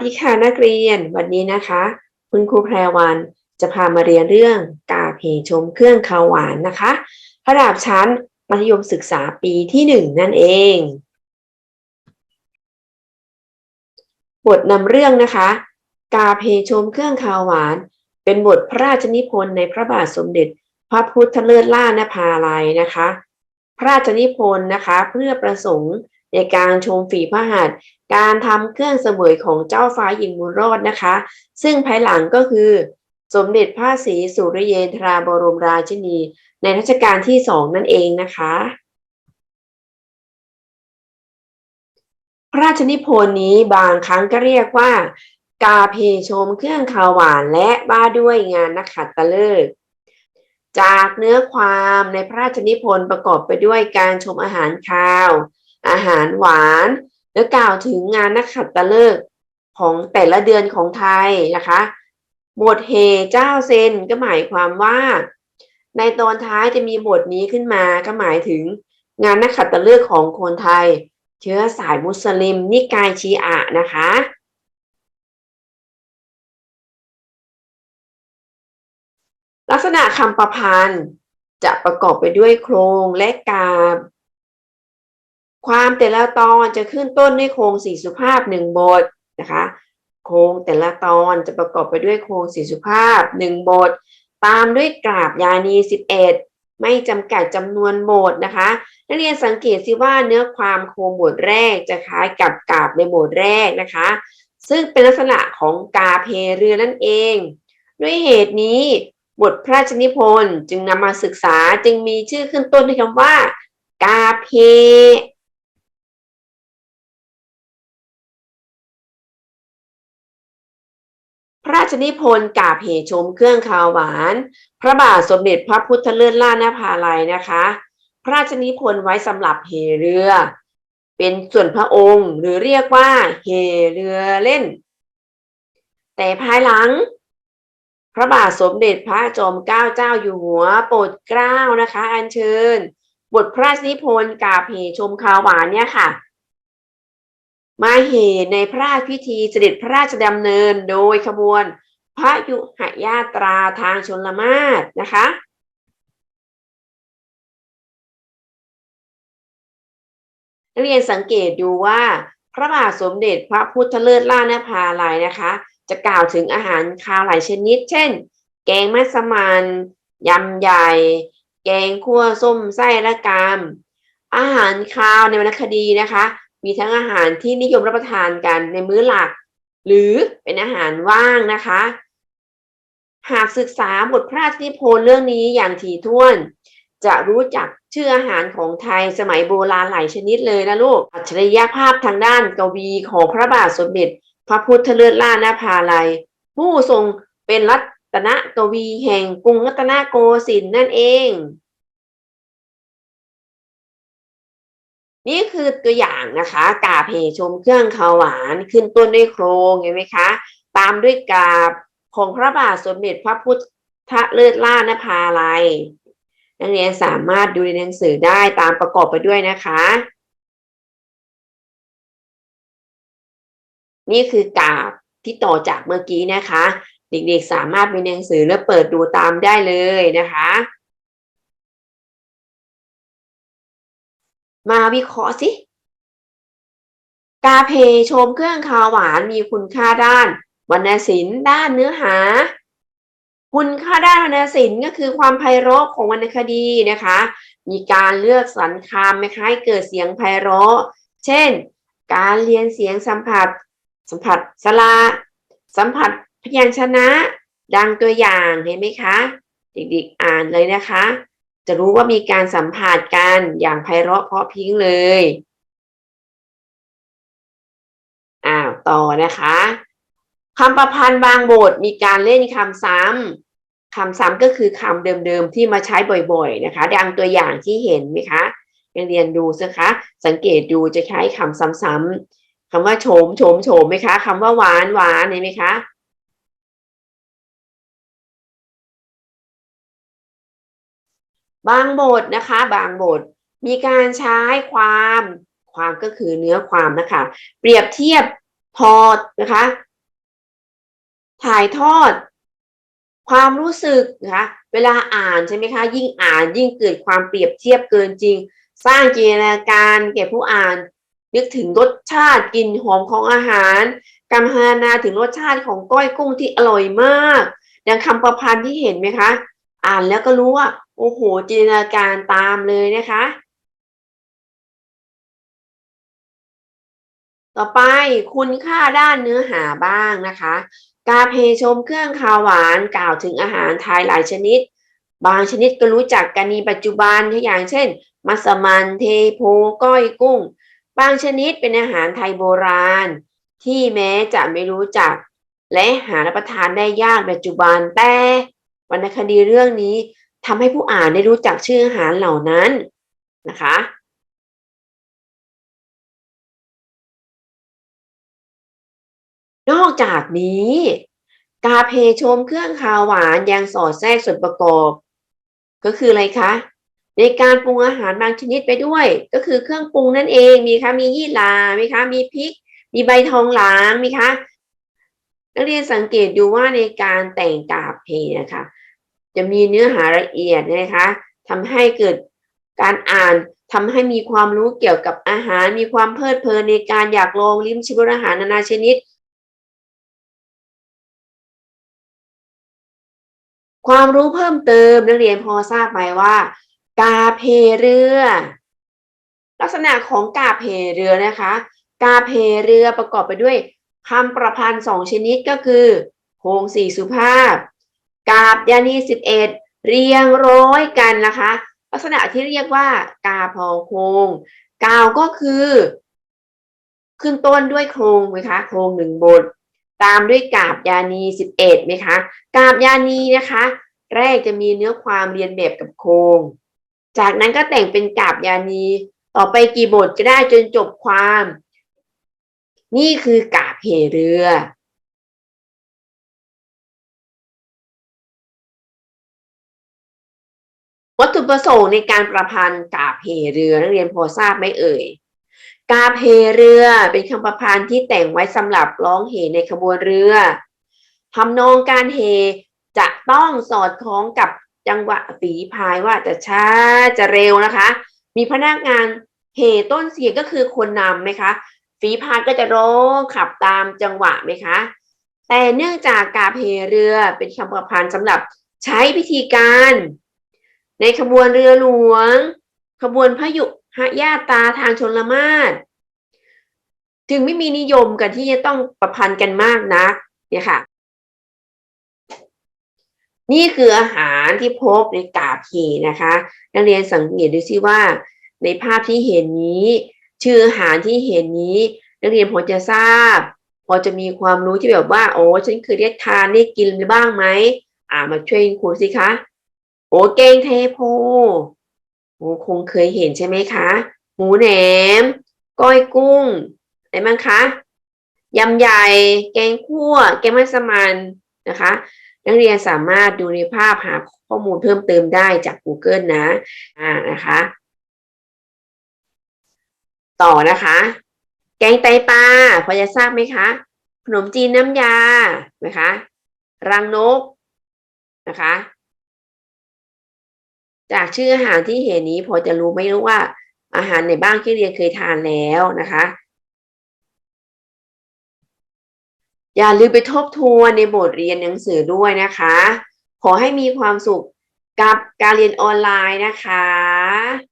วัสดีค่ะนักเรียนวันนี้นะคะ คุณครูแพรวันจะพามาเรียนเรื่องกาเพชมเครื่องคาวหวานนะคะระดับชั้นมัธยมศึกษาปีที่หนึ่งนั่นเอง บทนำเรื่องนะคะ กาเพชมเครื่องคาวหวาน เป็นบทพระราชนิพนธ์ในพระบาทสมเด็จ พระพุทธเลิศล่านภาลัยนะคะ พระราชนิพนธ์นะคะเพื่อประสงค์ในการชมฝีพระหัตถ์ การทำเครื่องเสวยของเจ้าฟ้าหญิงบุญรอดนะคะ ซึ่งภายหลังก็คือ สมเด็จพระศรีสุริเยนทราบรมราชินี ในรัชกาลที่สองนั่นเองนะคะ พระราชนิพนธ์นี้บางครั้งก็เรียกว่า กาเพชมเครื่องขาวหวานและบ้าด้วยงานนักขัตฤกษ์จากเนื้อความในพระราชนิพนธ์ประกอบไปด้วยการชมอาหารคาว อาหารหวาน และกล่าวถึงงานนักขัตฤกษ์ของแต่ละเดือนของไทยนะคะ บทเฮเจ้าเซนก็หมายความว่า ในตอนท้ายจะมีบทนี้ขึ้นมาก็หมายถึงงานนักขัตฤกษ์ของคนไทย เชื้อสายมุสลิม นิกายชีอะนะคะลักษณะคำประพันธ์จะประกอบไปด้วยโครงและกาบ ความแต่ละตอนจะขึ้นต้นด้วยโครงสี่สุภาพหนึ่งบทนะคะ โครงแต่ละตอนจะประกอบไปด้วยโครงสี่สุภาพหนึ่งบท ตามด้วยกราบยานีสิบเอ็ดไม่จำกัดจำนวนบทนะคะนักเรียนสังเกตสิว่าเนื้อความโครงบทแรกจะคล้ายกับกราบในบทแรกนะคะ ซึ่งเป็นลักษณะของกาเพเรือนั่นเอง ด้วยเหตุนี้บทพระราชนิพนธ์จึงนำมาศึกษาจึงมีชื่อขึ้นต้นด้วยคำว่า กาเพ ระราชนิพนธ์กาเหชมเครื่องคาวหวาน พระบาทสมเด็จพระพุทธเลิศล่านภาลัยนะคะ พระราชนิพนธ์ไว้สำหรับเหเรือ เป็นส่วนพระองค์หรือเรียกว่าเหเรือเล่น แต่ภายหลัง พระบาทสมเด็จพระจอมเกล้าเจ้าอยู่หัวโปรดเกล้านะคะ อัญเชิญ บทพระราชนิพนธ์กาเหชมคาวหวานเนี่ยค่ะ มาเหตุในพระราชพิธีเสด็จพระราชดำเนินโดยขบวน พระยุหยาตราทางชนละมาศนะคะนักเรียนสังเกตดูว่า พระบาทสมเด็จพระพุทธเลิศล่านภาลัยนะคะ จะกล่าวถึงอาหารคาวหลายชนิด เช่น แกงมัสมันยำใหญ่ แกงคั่วส้มไส้ละกำอาหารคาวในวรรณคดีนะคะ มีทั้งอาหารที่นิยมรับประทานกันในมื้อหลัก หรือเป็นอาหารว่างนะคะ หากศึกษาบทพระราชนิพนธ์เรื่องนี้อย่างถี่ถ้วน จะรู้จักชื่ออาหารของไทยสมัยโบราณหลายชนิดเลยนะลูก อัจฉริยภาพทางด้านกวีของพระบาทสมเด็จ พระพุทธเลิศล่านาภาลัย ผู้ทรงเป็นรัตนกวีแห่งกรุงรัตนโกสินทร์นั่นเอง นี่คือตัวอย่างนะคะกาเพชมเครื่องขาวหวานขึ้นต้นด้วยโครงเห็นไหมคะ ตามด้วยกาบของพระบาทสมเด็จพระพุทธเลิศล่านภาลัยนักเรียนสามารถดูในหนังสือได้ตามประกอบไปด้วยนะคะ นี่คือกาบที่ต่อจากเมื่อกี้นะคะ เด็กๆสามารถมีหนังสือแล้วเปิดดูตามได้เลยนะคะ มาวิเคราะห์สิ กาเพชมเครื่องคาวหวานมีคุณค่าด้านวรรณศิลป์ด้านเนื้อหา คุณค่าด้านวรรณศิลป์ก็คือความไพเราะของวรรณคดีนะคะ มีการเลือกสรรคำนะคะให้เกิดเสียงไพเราะ เช่น การเรียนเสียงสัมผัส สัมผัสสระสัมผัสพยัญชนะ ดังตัวอย่างเห็นไหมคะ เด็กๆอ่านเลยนะคะ จะรู้ว่ามีการสัมผัสกันอย่างไพเราะเพราะพิ้งเลยอ้าวต่อนะคะคำประพันธ์บางบทมีการเล่นคำซ้ำคำซ้ำก็คือคำเดิมๆที่มาใช้บ่อยๆนะคะ ดังตัวอย่างที่เห็นไหมคะยังเรียนดูสิคะ สังเกตดูจะใช้คำซ้ำๆคำว่าโฉมโฉมโฉมไหมคะคำว่าหวานหวานเห็นไหมคะ บางบทนะคะ บางบทมีการใช้ความความก็คือเนื้อความนะคะ เปรียบเทียบทอดนะคะ ถ่ายทอด ความรู้สึกนะคะเวลาอ่านใช่ไหมคะ ยิ่งอ่านยิ่งเกิดความเปรียบเทียบเกินจริง สร้างจินตนาการแก่ผู้อ่าน นึกถึงรสชาติกลิ่นหอมของอาหารกำพานาถึงรสชาติของก้อยกุ้งที่อร่อยมากอย่างคำประพันธ์ที่เห็นไหมคะ อ่านแล้วก็รู้ว่า โอ้โห จินตนาการตามเลยนะคะ ต่อไปคุณค่าด้านเนื้อหาบ้างนะคะ กาเพชมเครื่องคาวหวานกล่าวถึงอาหารไทยหลายชนิด บางชนิดก็รู้จักกันในปัจจุบันอย่างเช่น มัสมันเทโพก้อยกุ้ง บางชนิดเป็นอาหารไทยโบราณ ที่แม้จะไม่รู้จัก และหารับประทานได้ยากปัจจุบันแต่ วรรณคดีเรื่องนี้ทำให้ผู้อ่านได้รู้จักชื่ออาหารเหล่านั้นนะคะนอกจากนี้ กาเพชมเครื่องคาวหวานยังสอดแทรกส่วนประกอบ ก็คืออะไรคะ ในการปรุงอาหารบางชนิดไปด้วย ก็คือเครื่องปรุงนั่นเองมีคะมียี่หร่ามีคะมีพริก มีใบทองหลางมีคะนักเรียนสังเกตดูว่าในการแต่งกาเพนะคะ จะมีเนื้อหาละเอียดนะคะทำให้เกิดการอ่านทำให้มีความรู้เกี่ยวกับอาหาร มีความเพลิดเพลินในการอยากลองลิ้มชิมรสอาหารนานาชนิด ความรู้เพิ่มเติมนักเรียนพอทราบไหมว่า กาเพเรือ ลักษณะของกาเพเรือนะคะ กาเพเรือประกอบไปด้วยคำประพันธ์สองชนิดก็คือโครงสี่สุภาพ กาบยานีสิบเอ็ดเรียงร้อยกันนะคะ ลักษณะที่เรียกว่ากาพอโครงกาวก็คือ ขึ้นต้นด้วยโครงไหมคะโครงหนึ่งบท ตามด้วยกาบยานีสิบเอ็ดไหมคะกาบยานีนะคะ แรกจะมีเนื้อความเรียนแบบกับโครงจากนั้นก็แต่งเป็นกาบยานีต่อไปกี่บทก็ได้จนจบความ นี่คือกาบเหเรือ ประสงค์ในการประพันธ์กาเหเรือนักเรียนพอทราบไหมเอ่ย กาเหเรือเป็นคำประพันธ์ที่แต่งไว้สำหรับร้องเหในขบวนเรือทำนองการเหจะต้องสอดคล้องกับจังหวะฝีพายว่าจะช้าจะเร็วนะคะ มีพนักงานเหต้นเสียงก็คือคนนำไหมคะฝีพายก็จะร้องขับตามจังหวะไหมคะ แต่เนื่องจากกาเพเรือเป็นคำประพันธ์สำหรับใช้พิธีการ ในขบวนเรือหลวง ขบวนพยุหญาตาทางชนละมารจึงไม่มีนิยมกันที่จะต้องประพันธ์กันมากนักเนี่ยค่ะ นี่คืออาหารที่พบในกาบเพนะคะ นักเรียนสังเกตดูซิว่า ในภาพที่เห็นนี้ ชื่ออาหารที่เห็นนี้ นักเรียนพอจะทราบ พอจะมีความรู้ที่แบบว่า โอ้ฉันเคยได้ทานได้กินบ้างไหมอ่ามาช่วยครูสิคะ โอ้เกงเทโพโอ้คงเคยเห็นใช่ไหมคะ หมูแหนม ก้อยกุ้งอะไรบ้างคะยำใหญ่ แกงคั่ว แกงมัสมันนะคะ นักเรียนสามารถดูในภาพหาข้อมูลเพิ่มเติมได้จาก Google นะอ่านะคะ ต่อนะคะ แกงไตปลาพอจะทราบไหมคะ ขนมจีนน้ำยานะคะ รังนกนะคะ จากชื่ออาหารที่เห็นนี้พอจะรู้ไหมรู้ว่า อาหารในบ้างที่เรียนเคยทานแล้วนะคะอย่าลืมไปทบทวนในบทเรียนหนังสือด้วยนะคะ ขอให้มีความสุขกับการเรียนออนไลน์นะคะ